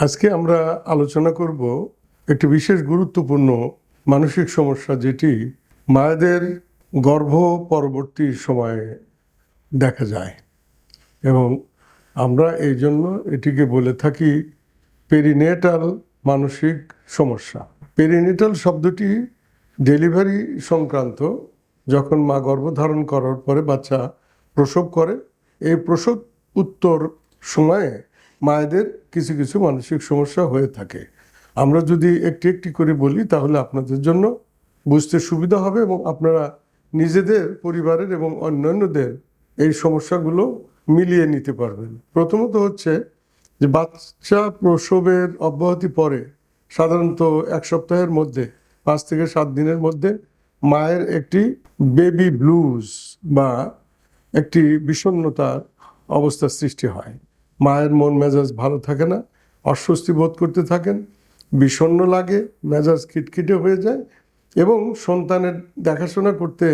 আজকে আমরা আলোচনা করব একটি বিশেষ গুরুত্বপূর্ণ মানসিক সমস্যা যেটি মায়েদের গর্ভ পরবর্তী সময়ে দেখা যায়। এবং আমরা এই জন্য এটিকে বলে থাকি পেরিনেটাল মানসিক সমস্যা। পেরিনেটাল শব্দটি ডেলিভারি সংক্রান্ত, যখন মা গর্ভধারণ করার পরে বাচ্চা প্রসব করে, এই প্রসব উত্তর সময়ে মায়েদের কিছু কিছু মানসিক সমস্যা হয়ে থাকে। আমরা যদি একটি একটি করে বলি, তাহলে আপনাদের জন্য বুঝতে সুবিধা হবে এবং আপনারা নিজেদের, পরিবারের এবং অন্যান্যদের এই সমস্যাগুলো মিলিয়ে নিতে পারবেন। প্রথমত হচ্ছে যে, বাচ্চা প্রসবের অব্যাহতি পরে সাধারণত এক সপ্তাহের মধ্যে, পাঁচ থেকে সাত দিনের মধ্যে মায়ের একটি বেবি ব্লুজ বা একটি বিষণ্ণতার অবস্থার সৃষ্টি হয়। মায়ের মন মেজাজ ভালো থাকে না, অস্বস্তি বোধ করতে থাকেন, বিষণ্ণ লাগে, মেজাজ খিটখিটে হয়ে যায় এবং সন্তানের দেখাশোনা করতে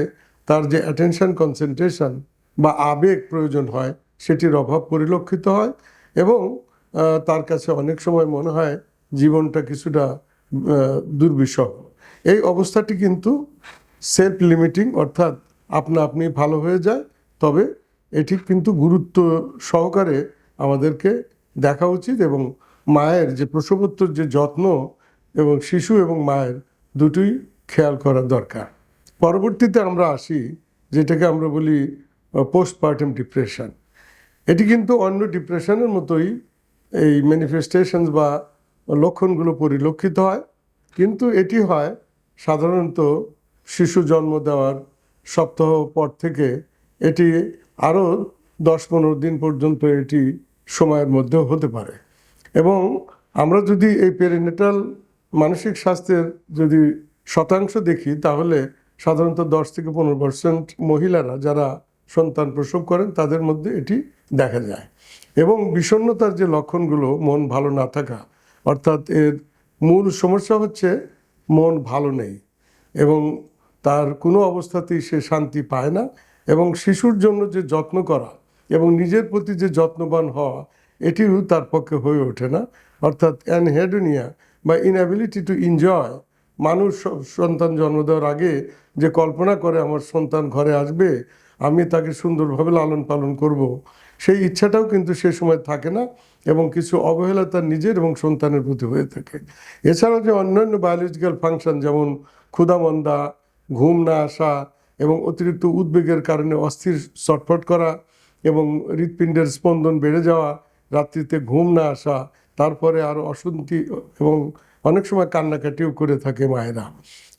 তার যে অ্যাটেনশন কনসেন্ট্রেশন বা আবেগ প্রয়োজন হয় সেটির অভাব পরিলক্ষিত হয় এবং তার কাছে অনেক সময় মনে হয় জীবনটা কিছুটা দুর্বিষহ। এই অবস্থাটি কিন্তু সেলফ লিমিটিং অর্থাৎ আপনা আপনি ভালো হয়ে যায়, তবে এটি কিন্তু গুরুত্ব সহকারে আমাদেরকে দেখা উচিত এবং মায়ের যে প্রসবোত্তর যে যত্ন এবং শিশু এবং মায়ের দুটোই খেয়াল করা দরকার। পরবর্তীতে আমরা আসি, যেটাকে আমরা বলি পোস্টপার্টাম ডিপ্রেশন এটি কিন্তু অন্য ডিপ্রেশনের মতোই এই ম্যানিফেস্টেশনস বা লক্ষণগুলো পরিলক্ষিত হয়। কিন্তু এটি হয় সাধারণত শিশু জন্ম দেওয়ার সপ্তাহ পর থেকে। এটি আরও দশ পনেরো দিন পর্যন্ত এটি সময়ের মধ্যেও হতে পারে। এবং আমরা যদি এই পেরিনেটাল মানসিক স্বাস্থ্যের যদি শতাংশ দেখি, তাহলে সাধারণত দশ থেকে পনেরো পার্সেন্ট মহিলারা যারা সন্তান প্রসব করেন, তাদের মধ্যে এটি দেখা যায়। এবং বিষণ্ণতার যে লক্ষণগুলো, মন ভালো না থাকা, অর্থাৎ এর মূল সমস্যা হচ্ছে মন ভালো নেই এবং তার কোনো অবস্থাতেই সে শান্তি পায় না এবং শিশুর জন্য যে যত্ন করা এবং নিজের প্রতি যে যত্নবান হওয়া, এটিও তার পক্ষে হয়ে ওঠে না অর্থাৎ অ্যানহেডোনিয়া বা ইনঅ্যাবিলিটি টু এনজয় মানুষ সন্তান জন্ম দেওয়ার আগে যে কল্পনা করে আমার সন্তান ঘরে আসবে, আমি তাকে সুন্দরভাবে লালন পালন করব। সেই ইচ্ছাটাও কিন্তু সে সময় থাকে না এবং কিছু অবহেলা তার নিজের এবং সন্তানের প্রতি হয়ে থাকে এছাড়াও যে অন্যান্য বায়োলজিক্যাল ফাংশন যেমন ক্ষুধামন্দা, ঘুম না আসা এবং অতিরিক্ত উদ্বেগের কারণে অস্থির ছটফট করা এবং হৃৎপিণ্ডের স্পন্দন বেড়ে যাওয়া, রাত্রিতে ঘুম না আসা, তারপরে আরও অশান্তি এবং অনেক সময় কান্নাকাটিও করে থাকে মায়েরা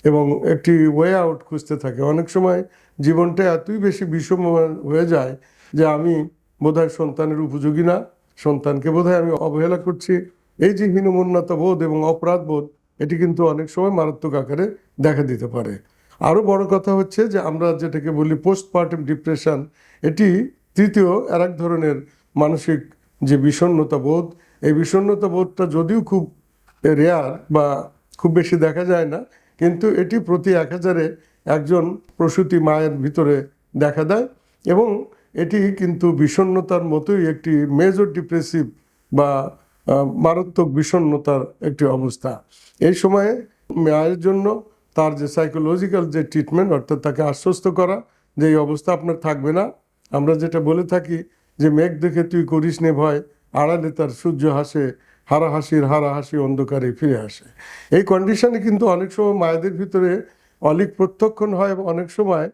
এবং একটি ওয়ে আউট খুঁজতে থাকে। অনেক সময় জীবনটা এতই বেশি বিষম হয়ে যায় যে আমি বোধহয় সন্তানের উপযোগী না, সন্তানকে বোধহয় আমি অবহেলা করছি। এই যে হীনমন্যতা বোধ এবং অপরাধ বোধ, এটি কিন্তু অনেক সময় মারাত্মক আকারে দেখা দিতে পারে। আরও বড় কথা হচ্ছে যে আমরা যেটাকে বলি পোস্টপার্টাম ডিপ্রেশন এটি তৃতীয়, আর এক ধরনের মানসিক যে বিষণ্ণতা বোধ, এই বিষণ্ণতা বোধটা যদিও খুব রেয়ার বা খুব বেশি দেখা যায় না, কিন্তু এটি প্রতি এক হাজারে একজন প্রসূতি মায়ের ভিতরে দেখা দেয় এবং এটি কিন্তু বিষণ্ণতার মতোই একটি মেজর ডিপ্রেসিভ বা মারাত্মক বিষণ্ণতার একটি অবস্থা। এই সময়ে মায়ের জন্য তার যে সাইকোলজিক্যাল যে ট্রিটমেন্ট অর্থাৎ তাকে আশ্বস্ত করা, যে এই অবস্থা আপনার থাকবে না আমরা যেটা বলে থাকি যে মেঘ দেখে তুই করিস নে ভয়, আড়ালে তার সূর্য হাসে, হারা হাসির হারা হাসি অন্ধকারে ফিরে আসে। এই কন্ডিশনে কিন্তু অনেক সময় মায়েদের ভিতরে অলিক প্রত্যক্ষণ হয় এবং অনেক সময়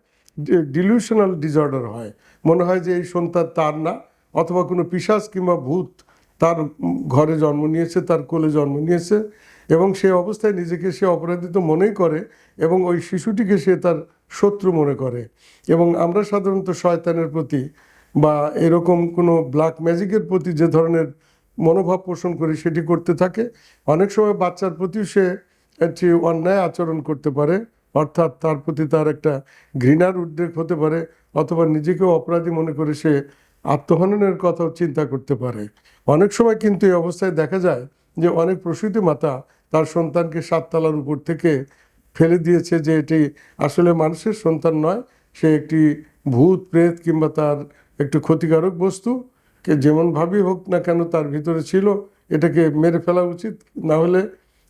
ডিলিউশনাল ডিসঅর্ডার হয়। মনে হয় যে এই সন্তান তার না, অথবা কোনো পিশাচ কিংবা ভূত তার ঘরে জন্ম নিয়েছে, তার কোলে জন্ম নিয়েছে এবং সেই অবস্থায় নিজেকে সে অপরাধিত মনেই করে এবং ওই শিশুটিকে সে তার শত্রু মনে করে। এবং আমরা সাধারণত শয়তানের প্রতি বা এরকম কোনো ব্ল্যাক ম্যাজিকের প্রতি যে ধরনের মনোভাব পোষণ করে সেটি করতে থাকে। অনেক সময় বাচ্চার প্রতিও সে একটি অন্যায় আচরণ করতে পারে, অর্থাৎ তার প্রতি তার একটা ঘৃণার উদ্রেক হতে পারে, অথবা নিজেকেও অপরাধী মনে করে সে আত্মহননের কথাও চিন্তা করতে পারে। অনেক সময় কিন্তু এই অবস্থায় দেখা যায় যে অনেক প্রসূতি মাতা তার সন্তানকে সাততলার উপর থেকে ফেলে দিয়েছে যে এটি আসলে মানুষের সন্তান নয়, সে একটি ভূত, প্রেত কিংবা তার একটি ক্ষতিকারক বস্তু। কে যেমনভাবেই হোক না কেন তার ভিতরে ছিল, এটাকে মেরে ফেলা উচিত। না হলে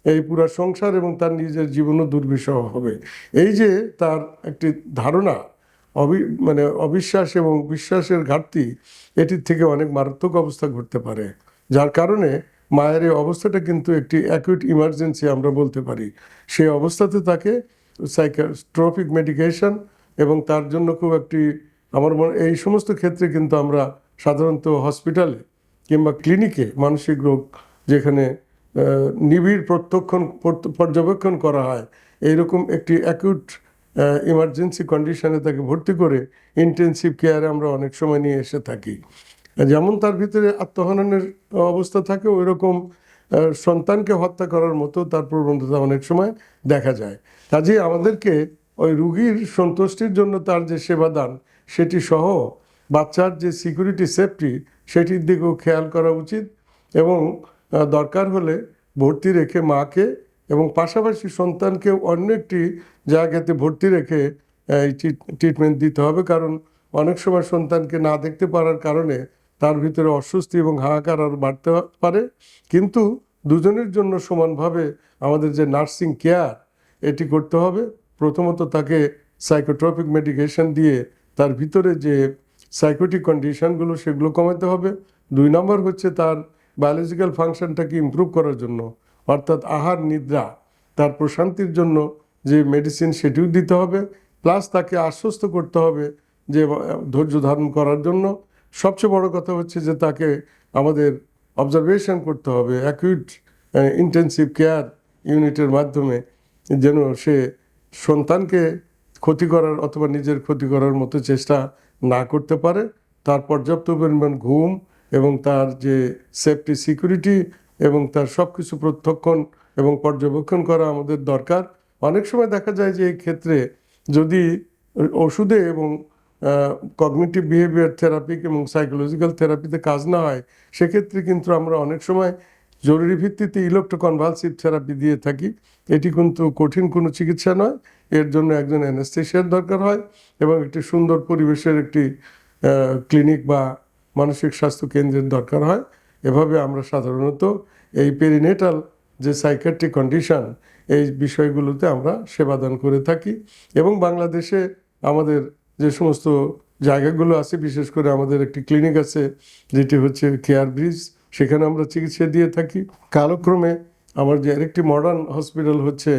এই পুরা সংসার এবং তার নিজের জীবনও দুর্বিষহ হবে। এই যে তার একটি ধারণা অবি মানে অবিশ্বাস এবং বিশ্বাসের ঘাটতি, এটির থেকে অনেক মারাত্মক অবস্থা ঘটতে পারে। যার কারণে মায়ের এই অবস্থাটা কিন্তু একটি অ্যাকুইট ইমার্জেন্সি আমরা বলতে পারি। সেই অবস্থাতে তাকে সাইকাস্ট্রফিক মেডিকেশন এবং তার জন্য খুব একটি আমার মনে এই সমস্ত ক্ষেত্রে কিন্তু আমরা সাধারণত হসপিটালে কিংবা ক্লিনিকে মানসিক রোগ যেখানে নিবিড় প্রত্যক্ষণ পর্যবেক্ষণ করা হয়, এইরকম একটি অ্যাকিউট ইমার্জেন্সি কন্ডিশনে তাকে ভর্তি করে ইন্টেনসিভ কেয়ারে আমরা অনেক সময় নিয়ে এসে থাকি। যেমন তার ভিতরে আত্মহননের অবস্থা থাকে ওই রকম সন্তানকে হত্যা করার মতো তার প্রবণতা অনেক সময় দেখা যায়। কাজে আমাদেরকে ওই রুগীর সন্তুষ্টির জন্য তার যে সেবাদান সেটি সহ বাচ্চার যে সিকিউরিটি, সেফটি, সেটির দিকেও খেয়াল করা উচিত এবং দরকার হলে ভর্তি রেখে মাকে এবং পাশাপাশি সন্তানকে অন্য একটি জায়গাতে ভর্তি রেখে এই ট্রিটমেন্ট দিতে হবে। কারণ অনেক সময় সন্তানকে না দেখতে পারার কারণে তার ভিতরে অস্বস্তি এবং হাহাকার আরও বাড়তে পারে। কিন্তু দুজনের জন্য সমানভাবে আমাদের যে নার্সিং কেয়ার, এটি করতে হবে। প্রথমত তাকে সাইকোট্রপিক মেডিকেশন দিয়ে তার ভিতরে যে সাইকোটিক কন্ডিশনগুলো সেগুলো কমাতে হবে। দুই নম্বর হচ্ছে তার বায়োলজিক্যাল ফাংশনটাকে ইমপ্রুভ করার জন্য, অর্থাৎ আহার, নিদ্রা, তার প্রশান্তির জন্য যে মেডিসিন সেটিও দিতে হবে। প্লাস তাকে আশ্বস্ত করতে হবে যে ধৈর্য ধারণ করার জন্য। সবচেয়ে বড় কথা হচ্ছে যে তাকে আমাদের অবজারভেশন করতে হবে অ্যাকুইট ইন্টেন্সিভ কেয়ার ইউনিটের মাধ্যমে যেন সে সন্তানকে ক্ষতি করার অথবা নিজের ক্ষতি করার মতো চেষ্টা না করতে পারে। তার পর্যাপ্ত পরিমাণ ঘুম এবং তার যে সেফটি সিকিউরিটি এবং তার সব কিছু প্রত্যক্ষণ এবং পর্যবেক্ষণ করা আমাদের দরকার। অনেক সময় দেখা যায় যে এই ক্ষেত্রে যদি ওষুধে এবং কগনিটিভ বিহেভিয়ার থেরাপি এবং সাইকোলজিক্যাল থেরাপিতে কাজ না হয়, সেক্ষেত্রে কিন্তু আমরা অনেক সময় জরুরি ভিত্তিতে ইলেকট্রোকনভালসিভ থেরাপি দিয়ে থাকি। এটি কিন্তু কঠিন কোনো চিকিৎসা নয়, এর জন্য একজন অ্যানেস্থেশিয়ার দরকার হয় এবং একটি সুন্দর পরিবেশের একটি ক্লিনিক বা মানসিক স্বাস্থ্য কেন্দ্রের দরকার হয়। এভাবে আমরা সাধারণত এই পেরিনেটাল যে সাইকেট্রিক কন্ডিশন এই বিষয়গুলোতে আমরা সেবাদান করে থাকি এবং বাংলাদেশে আমাদের যে সমস্ত জায়গাগুলো আছে, বিশেষ করে আমাদের একটি ক্লিনিক আছে, যেটি হচ্ছে কেয়ার ব্রিজ সেখানে আমরা চিকিৎসা দিয়ে থাকি। কালক্রমে আমার যে আরেকটি মডার্ন হসপিটাল হচ্ছে,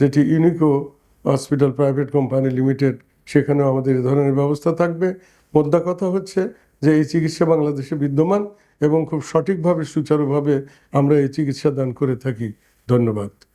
যেটি Unico hospital private company limited সেখানেও আমাদের এ ধরনের ব্যবস্থা থাকবে। মোদ্দা কথা হচ্ছে যে এই চিকিৎসা বাংলাদেশে বিদ্যমান এবং খুব সঠিকভাবে, সুচারুভাবে আমরা এই চিকিৎসা দান করে থাকি। ধন্যবাদ।